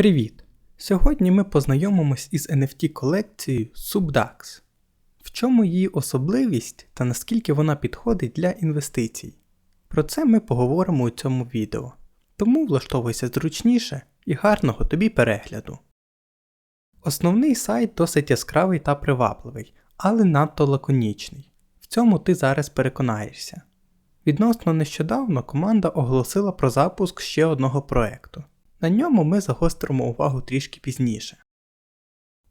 Привіт! Сьогодні ми познайомимось із NFT колекцією Subdax. В чому її особливість та наскільки вона підходить для інвестицій. Про це ми поговоримо у цьому відео. Тому влаштовуйся зручніше і гарного тобі перегляду. Основний сайт досить яскравий та привабливий, але надто лаконічний. В цьому ти зараз переконаєшся. Відносно нещодавно команда оголосила про запуск ще одного проекту. На ньому ми загостримо увагу трішки пізніше.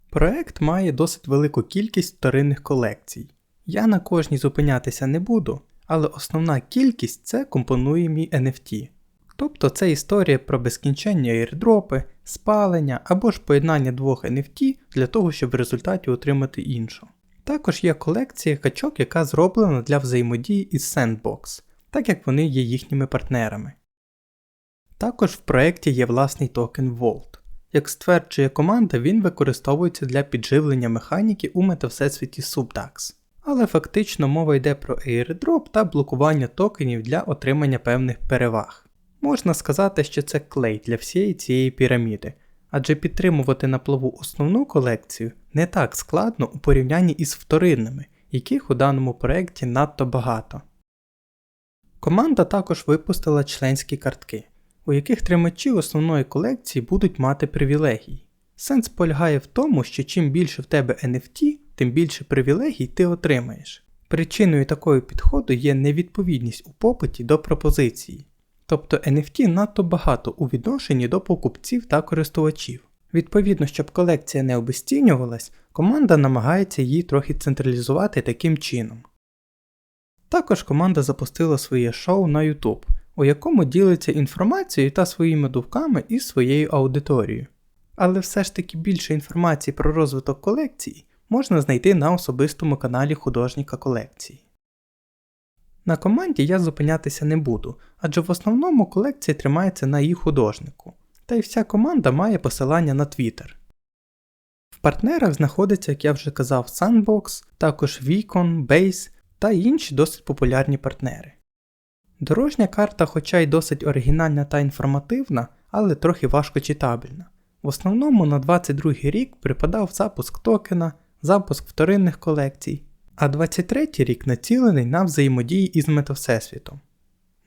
Проект має досить велику кількість вторинних колекцій. Я на кожній зупинятися не буду, але основна кількість це компонуємі NFT. Тобто це історія про безкінченні airdропи, спалення або ж поєднання двох NFT для того, щоб в результаті отримати іншу. Також є колекція качок, яка зроблена для взаємодії із Sandbox, так як вони є їхніми партнерами. Також в проєкті є власний токен Vault. Як стверджує команда, він використовується для підживлення механіки у метавсесвіті Subdax. Але фактично мова йде про airdrop та блокування токенів для отримання певних переваг. Можна сказати, що це клей для всієї цієї піраміди, адже підтримувати на плаву основну колекцію не так складно у порівнянні із вторинними, яких у даному проєкті надто багато. Команда також випустила членські картки, у яких тримачі основної колекції будуть мати привілегії. Сенс полягає в тому, що чим більше в тебе NFT, тим більше привілегій ти отримаєш. Причиною такого підходу є невідповідність у попиті до пропозиції. Тобто NFT надто багато у відношенні до покупців та користувачів. Відповідно, щоб колекція не обесцінювалась, команда намагається її трохи централізувати таким чином. Також команда запустила своє шоу на YouTube, у якому ділиться інформацією та своїми думками із своєю аудиторією. Але все ж таки більше інформації про розвиток колекції можна знайти на особистому каналі художника колекції. На команді я зупинятися не буду, адже в основному колекція тримається на її художнику, та й вся команда має посилання на Twitter. В партнерах знаходиться, як я вже казав, Sandbox, також Vicon, Base та інші досить популярні партнери. Дорожня карта, хоча й досить оригінальна та інформативна, але трохи важко читабельна. В основному на 22 рік припадав запуск токена, запуск вторинних колекцій, а 23 рік націлений на взаємодії із метавсесвітом.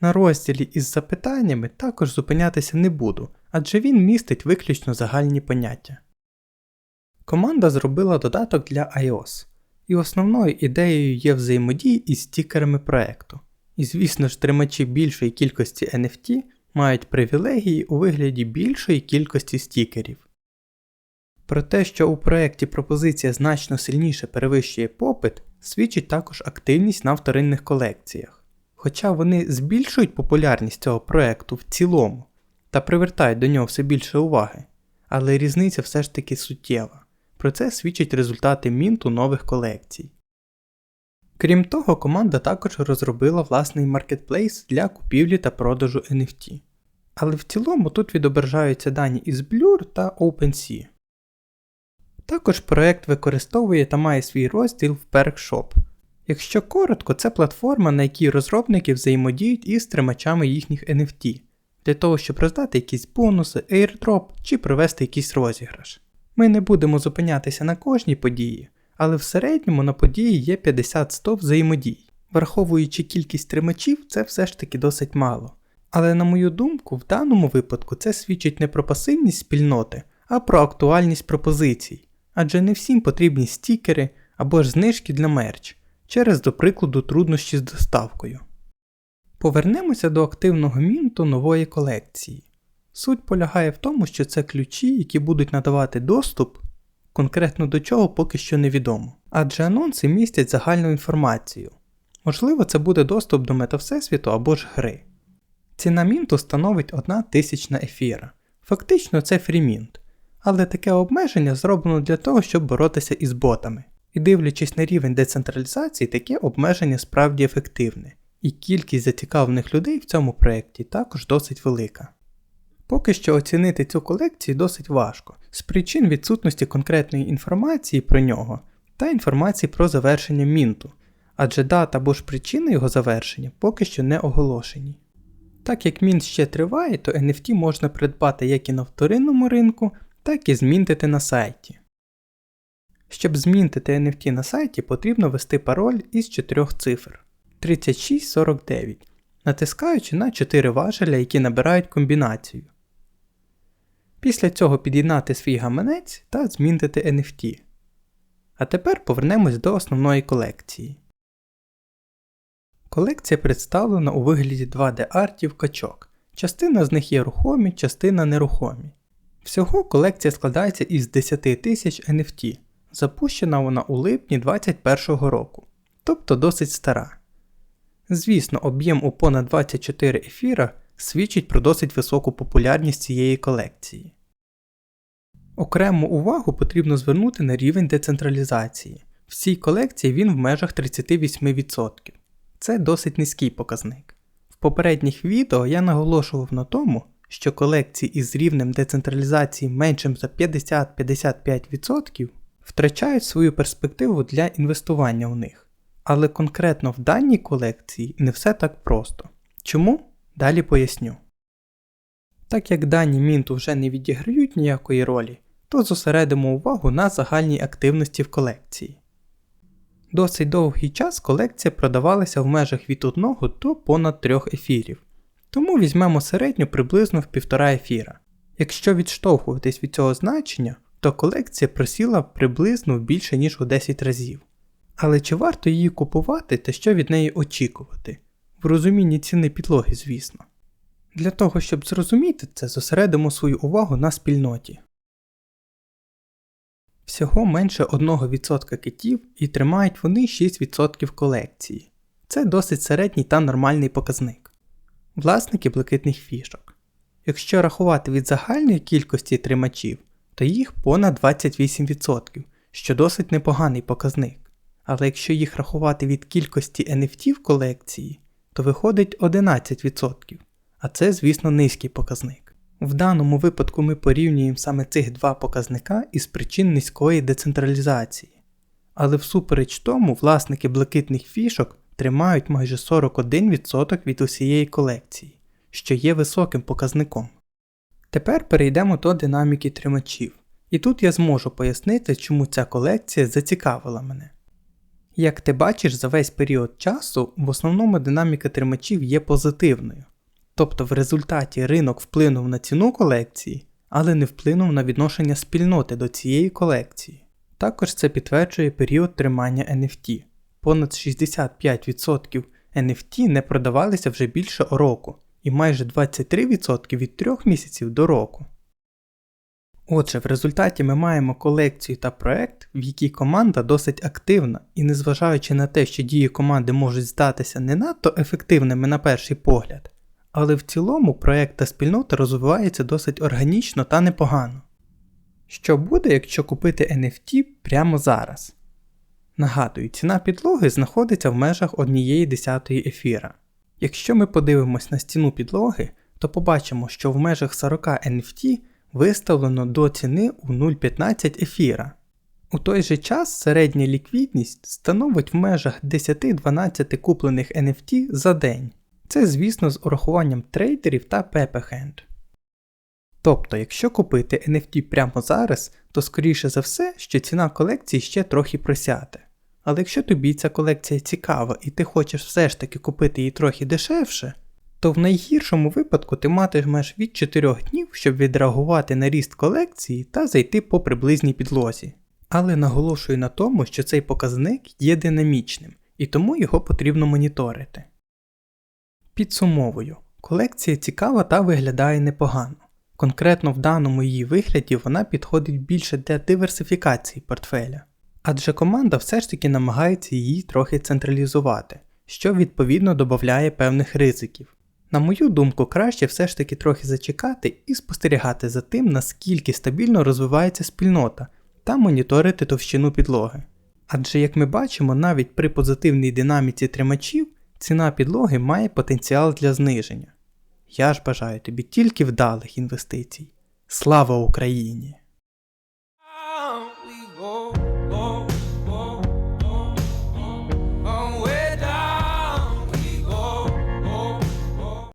На розділі із запитаннями також зупинятися не буду, адже він містить виключно загальні поняття. Команда зробила додаток для iOS, і основною ідеєю є взаємодії із стікерами проекту. І звісно ж, тримачі більшої кількості NFT мають привілегії у вигляді більшої кількості стікерів. Про те, що у проєкті пропозиція значно сильніше перевищує попит, свідчить також активність на вторинних колекціях. Хоча вони збільшують популярність цього проєкту в цілому та привертають до нього все більше уваги, але різниця все ж таки суттєва. Про це свідчать результати мінту нових колекцій. Крім того, команда також розробила власний маркетплейс для купівлі та продажу NFT. Але в цілому тут відображаються дані із Blur та OpenSea. Також проект використовує та має свій розділ в PerkShop. Якщо коротко, це платформа, на якій розробники взаємодіють із тримачами їхніх NFT, для того, щоб роздати якісь бонуси, airdrop чи провести якийсь розіграш. Ми не будемо зупинятися на кожній події, але в середньому на події є 50-100 взаємодій. Враховуючи кількість тримачів, це все ж таки досить мало. Але на мою думку, в даному випадку це свідчить не про пасивність спільноти, а про актуальність пропозицій, адже не всім потрібні стікери або ж знижки для мерч, через, до прикладу, труднощі з доставкою. Повернемося до активного мінту нової колекції. Суть полягає в тому, що це ключі, які будуть надавати доступ, конкретно до чого поки що невідомо, адже анонси містять загальну інформацію. Можливо, це буде доступ до метавсесвіту або ж гри. Ціна мінту становить 1 тисячна ефіра. Фактично це фрімінт, але таке обмеження зроблено для того, щоб боротися із ботами. І дивлячись на рівень децентралізації, таке обмеження справді ефективне, і кількість зацікавлених людей в цьому проєкті також досить велика. Поки що оцінити цю колекцію досить важко, з причин відсутності конкретної інформації про нього та інформації про завершення мінту, адже дата або ж причини його завершення поки що не оголошені. Так як мін ще триває, то NFT можна придбати як і на вторинному ринку, так і змінтити на сайті. Щоб змінтити NFT на сайті, потрібно ввести пароль із 4 цифр 3649, натискаючи на 4 важеля, які набирають комбінацію. Після цього під'єднати свій гаманець та змінтити NFT. А тепер повернемось до основної колекції. Колекція представлена у вигляді 2D-артів качок. Частина з них є рухомі, частина нерухомі. Всього колекція складається із 10 тисяч NFT. Запущена вона у липні 2021 року, тобто досить стара. Звісно, об'єм у понад 24 ефіра свідчить про досить високу популярність цієї колекції. Окрему увагу потрібно звернути на рівень децентралізації. В цій колекції він в межах 38%. Це досить низький показник. В попередніх відео я наголошував на тому, що колекції із рівнем децентралізації меншим за 50-55% втрачають свою перспективу для інвестування в них. Але конкретно в даній колекції не все так просто. Чому? Далі поясню. Так як дані мінту вже не відіграють ніякої ролі, то зосередимо увагу на загальній активності в колекції. Досить довгий час колекція продавалася в межах від 1 до понад 3 ефірів, тому візьмемо середню приблизно в 1,5 ефіра. Якщо відштовхуватись від цього значення, то колекція просіла приблизно більше ніж у 10 разів. Але чи варто її купувати та що від неї очікувати? В розумінні ціни підлоги, звісно. Для того, щоб зрозуміти це, зосередимо свою увагу на спільноті. Всього менше 1% китів і тримають вони 6% колекції. Це досить середній та нормальний показник. Власники блакитних фішок. Якщо рахувати від загальної кількості тримачів, то їх понад 28%, що досить непоганий показник. Але якщо їх рахувати від кількості NFT в колекції, то виходить 11%, а це, звісно, низький показник. В даному випадку ми порівнюємо саме цих два показника із причин низької децентралізації. Але всупереч тому власники блакитних фішок тримають майже 41% від усієї колекції, що є високим показником. Тепер перейдемо до динаміки тримачів, і тут я зможу пояснити, чому ця колекція зацікавила мене. Як ти бачиш, за весь період часу в основному динаміка тримачів є позитивною, тобто в результаті ринок вплинув на ціну колекції, але не вплинув на відношення спільноти до цієї колекції. Також це підтверджує період тримання NFT. Понад 65% NFT не продавалися вже більше року, і майже 23% від 3 місяців до року. Отже, в результаті ми маємо колекцію та проект, в якій команда досить активна, і незважаючи на те, що дії команди можуть здатися не надто ефективними на перший погляд, але в цілому проект та спільнота розвиваються досить органічно та непогано. Що буде, якщо купити NFT прямо зараз? Нагадую, ціна підлоги знаходиться в межах однієї десятої ефіра. Якщо ми подивимось на стіну підлоги, то побачимо, що в межах 40 NFT виставлено до ціни у 0,15 ефіра. У той же час середня ліквідність становить в межах 10-12 куплених NFT за день. Це, звісно, з урахуванням трейдерів та пепехенд. Тобто, якщо купити NFT прямо зараз, то скоріше за все, що ціна колекції ще трохи просяде. Але якщо тобі ця колекція цікава і ти хочеш все ж таки купити її трохи дешевше, то в найгіршому випадку ти матимеш від 4 днів, щоб відреагувати на ріст колекції та зайти по приблизній підлозі. Але наголошую на тому, що цей показник є динамічним і тому його потрібно моніторити. Підсумовую, колекція цікава та виглядає непогано. Конкретно в даному її вигляді вона підходить більше для диверсифікації портфеля, адже команда все ж таки намагається її трохи централізувати, що відповідно додає певних ризиків. На мою думку, краще все ж таки трохи зачекати і спостерігати за тим, наскільки стабільно розвивається спільнота та моніторити товщину підлоги. Адже, як ми бачимо, навіть при позитивній динаміці тримачів ціна підлоги має потенціал для зниження. Я ж бажаю тобі тільки вдалих інвестицій. Слава Україні!